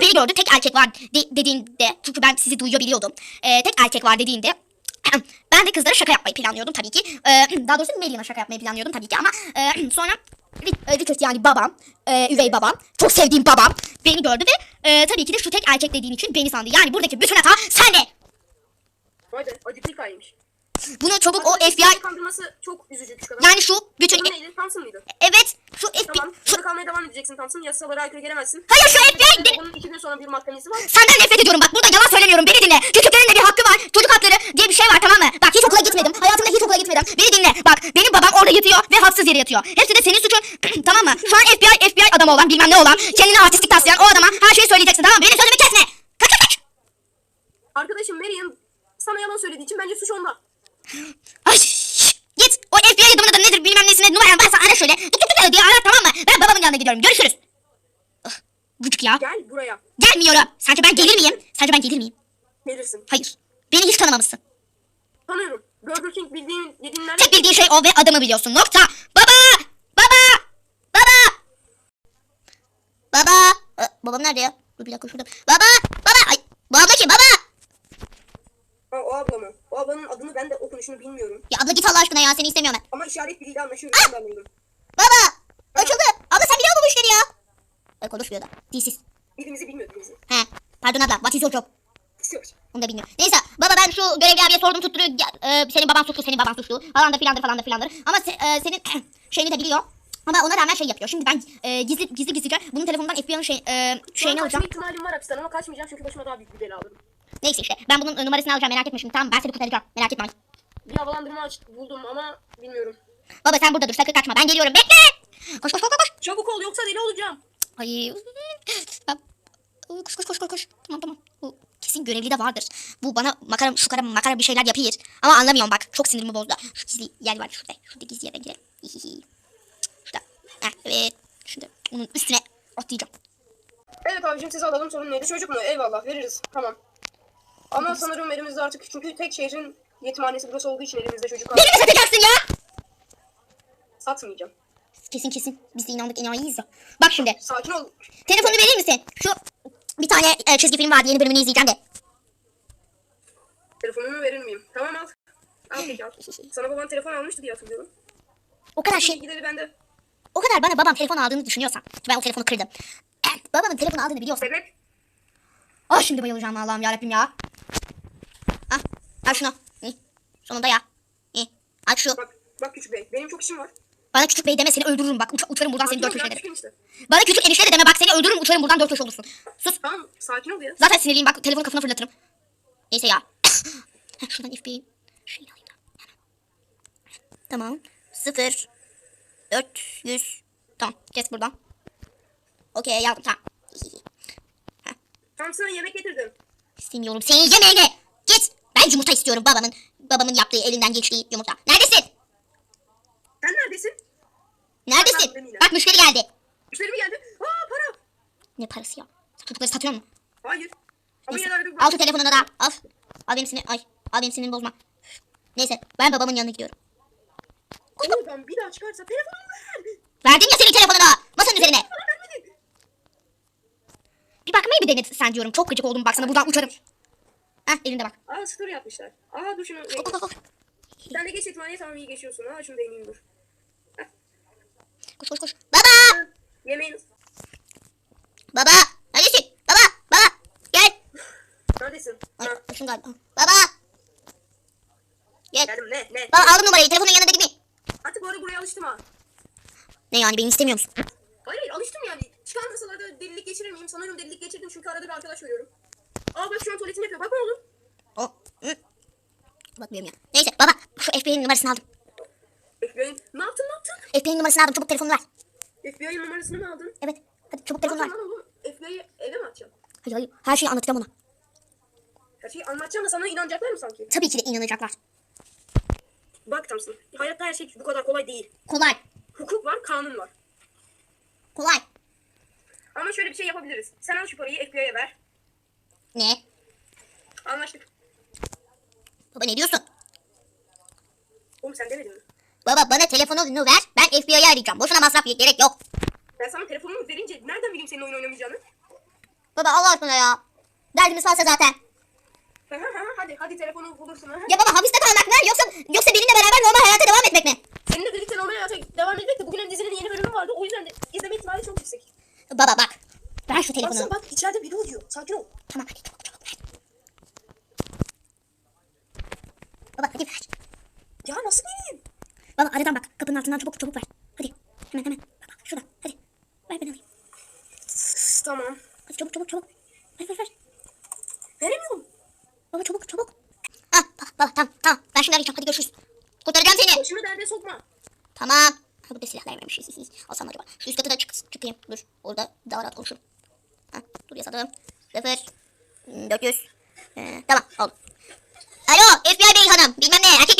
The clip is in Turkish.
Ama beni gördü tek erkek var de- dediğinde çünkü ben sizi duyuyor biliyordum. Ee, tek erkek var dediğinde ben de kızlara şaka yapmayı planlıyordum tabii ki. Ee, daha doğrusu Meryem'e şaka yapmayı planlıyordum tabii ki ama e, sonra Ri- e, Richard yani babam, e, üvey babam, çok sevdiğim babam beni gördü ve e, tabii ki de şu tek erkek dediğin için beni sandı. Yani buradaki bütün hata sende. Vay be acıklı hikayeymiş. Bunu çabuk o Arkadaşlar, FBI kandırması çok üzücü küçük adam. yani şu bütün neydi? Thompson mıydı? evet şu FBI Tamam. Burada kalmaya devam edeceksin Thompson. Yasalara aykırı gelemezsin. hayır şu FBI de- Onun iki gün sonra bir mahkemesi var. Senden nefret ediyorum bak burada yalan söylemiyorum beni dinle. Küçüklerin de bir hakkı var. Çocuk hakları diye bir şey var tamam mı? Bak hiç okula gitmedim. Hayatımda hiç okula gitmedim. Beni dinle. Bak benim babam orada yatıyor ve haksız yere yatıyor. Hepsi de senin suçun. tamam mı? Şu an FBI FBI adamı olan bilmem ne olan kendine artistik taslayan o adama her şeyi söyleyeceksin tamam mı? Benim sözümü kesme. Kaç kaç kaç. Arkadaşım Marion sana yalan söylediği için bence suç onda. Ay git. O FBI adamın adı nedir bilmem nesine numaran varsa ara şöyle. Tık tık tık diye ara tamam mı? Ben babamın yanına gidiyorum. Görüşürüz. Ah, Gıcık ya. Gel buraya. Gelmiyorum. Sence ben gelir miyim? Sence ben gelir miyim? Gelirsin. Hayır. Beni hiç tanımamışsın. Tanıyorum. Burger King bildiğin yediğin nerede? Tek bildiğin şey o ve adımı biliyorsun. Nokta. Baba! Baba! Baba! Baba! Ee, babam nerede ya? Dur bir dakika şurada. Baba! Baba! Ay! Bu abla kim? Baba! Ha, o abla mı? O ablanın adını ben okunuşunu bilmiyorum. Ya abla git Allah aşkına ya seni istemiyorum ben. Ama işaret diliyle anlaşıyoruz. Ben de anladım. Baba! Açıldı. Abla sen biliyor musun bu işleri ya? Ay konuşmuyor da. Dilsiz. Dilimizi bilmiyor dilimizi. He. Pardon abla. What is your job? İstiyor. Onu da bilmiyorum. Neyse baba ben şu görevli abiye sordum tutturuyor. Ya, e, senin baban suçlu, senin baban suçlu. Falan da filandır falan da filandır. Ama se- e, senin şeyini de biliyor. Ama ona rağmen şey yapıyor. Şimdi ben e, gizli gizli gizlice bunun telefonundan FBI'nin şey, e, şeyini Kaçma alacağım. ihtimalim var hapisten ama kaçmayacağım çünkü başıma daha büyük bir bela alırım. Neyse işte ben bunun numarasını alacağım merak etme şimdi tamam ben seni kurtaracağım merak etme. Bir havalandırma aç buldum ama bilmiyorum. Baba sen burada dur sakın kaçma ben geliyorum bekle. Koş koş koş koş. Çabuk ol yoksa deli olacağım. Ay. Koş koş koş koş koş. Tamam tamam. Bu kesin görevli de vardır. Bu bana makara şu kara makara bir şeyler yapıyor. Ama anlamıyorum bak. Çok sinirimi bozdu. Şu gizli yer var şurada. Şurada gizli yere girelim. Hihihi. Şurada. Heh, evet. Şimdi onun üstüne atlayacağım. Evet abicim sizi alalım sorun neydi? Çocuk mu? Eyvallah veririz. Tamam. Ama sanırım elimizde artık çünkü tek şehrin yetimhanesi burası olduğu için elimizde çocuk var. Beni mi satacaksın ya? Satmayacağım. Kesin kesin. Biz de inandık enayiyiz ya. Bak şimdi. Sakin ol. Telefonu verir misin? Şu bir tane e, çizgi film vardı. Yeni bölümünü izleyeceğim de. Telefonumu verir miyim? Tamam al. Al peki al. Sana baban telefon almıştı diye hatırlıyorum. O kadar şey Bilgileri bende. O kadar bana babam telefon aldığını düşünüyorsan. Ben o telefonu kırdım. Babamın telefon aldığını biliyorsan. Sebep? Ah şimdi bayılacağım Allah'ım yarabbim ya. Ah al şunu. Sonunda ya. Hı. Al şu. Bak, bak küçük bey. Benim çok işim var. Bana küçük bey deme seni öldürürüm bak. Uç, uçarım buradan seni dört köşe ederim. işte. Bana küçük enişte de deme bak seni öldürürüm uçarım buradan dört köşe olursun. Sus. Tamam sakin ol ya. Zaten sinirliyim bak telefonu kafana fırlatırım. Neyse ya. Şuradan alayım da. Hemen. Tamam. Sıfır. Dört yüz. Tamam kes buradan. Okey yazdım tamam. Tam sana yemek getirdim. İstemiyorum seni yemeğini. Git. Ben yumurta istiyorum babamın. Babamın yaptığı elinden geçtiği yumurta. Neredesin? Sen neredesin? Neredesin? Ben Bak müşteri geldi. Müşteri mi geldi? Aa para. Ne parası ya? Çocukları satıyor musun? Hayır. Ama Neyse. yine. Al şu telefonunu da. Al. Al benim sinir. Ay. Al benim sinirimi bozma. Neyse ben babamın yanına gidiyorum. Oradan bir daha çıkarsa telefonumu ver. Verdim ya senin telefonunu. Masanın üzerine. Bana vermedin. Bir bakmayı bir dene sen diyorum. Çok gıcık oldum baksana buradan uçarım. Heh elinde bak. Aa story yapmışlar. Aa dur şunu. Koş, koş, koş. Sen de geç etmaniye tamam iyi geçiyorsun. Ha şunu deneyeyim dur. Koş koş koş. Baba! Ha, Yemeğiniz. Baba! Neredesin? Baba! Baba! Gel. Neredesin? Ay başım galiba. Baba! Gel. geldim ne ne. Baba aldım numarayı. Telefonun yanında mi? Artık bu arada buraya alıştım ha. Ne yani beni istemiyor musun? Hayır hayır alıştım yani. Çıkarmasalar da delilik geçirir miyim? Sanıyorum delilik geçirdim çünkü arada bir arkadaş görüyorum. Aa bak şu an tuvaletini yapıyor. Bakma oğlum. Bakmıyorum ya. Neyse baba şu FBI'nin numarasını aldım. FBI'nin ne yaptın ne yaptın? FBI'nin numarasını aldım. Çabuk telefonu ver. FBI'nin numarasını mı aldın? Evet. Hadi çabuk Ne telefonu ver. FBI'yi eve mi atacaksın? Hayır hayır. Her şeyi anlatacağım ona. Her şeyi anlatacağım da sana inanacaklar mı sanki? Tabii ki de inanacaklar. Bak Tamsın. Hayatta her şey bu kadar kolay değil. Kolay. Hukuk var, kanun var. Kolay. Ama şöyle bir şey yapabiliriz. Sen al şu parayı FBI'ye ver. Ne? Anlaştık. Baba ne diyorsun? Oğlum sen demedin mi? Baba bana telefonunu ver. Ben FBI'yi arayacağım. Boşuna masraf gerek yok. Ben sana telefonumu verince nereden bileyim senin oyun oynamayacağını? Baba Allah aşkına ya. Derdimiz varsa zaten. Hadi hadi telefonu bulursun. hı. Ya baba hapiste kalmak mı yoksa yoksa benimle beraber normal hayata devam etmek mi? Seninle birlikte normal hayata devam etmek de bugün dizinin yeni bölümü vardı. O yüzden de izleme ihtimali çok yüksek. Baba bak. Ver şu telefonu. Baksana bak içeride biri uyuyor. Sakin ol. Tamam hadi çabuk çabuk ver. Baba hadi ver. Ya nasıl geleyim? Baba aradan bak. Kapının altından çabuk çabuk ver. Hadi. Hemen hemen. Bak bak şurada. Hadi. Ver ben alayım. Tamam. Hadi çabuk çabuk çabuk. Ver ver ver. Veremiyorum. Baba çabuk çabuk. Ah baba, baba tamam tamam. Ben şimdi arayacağım. Hadi görüşürüz. Kurtaracağım seni. Başımı derde sokma. Tamam. Ha, burada silahlar vermişiz. Alsam acaba. Şu üst katı da çık, çıkayım. Dur. Orada daha rahat konuşurum. Ha, dur yazalım. Sıfır. hmm, 400. Ee, tamam oldu. Alo FBI bey hanım. Bilmem ne. Erkek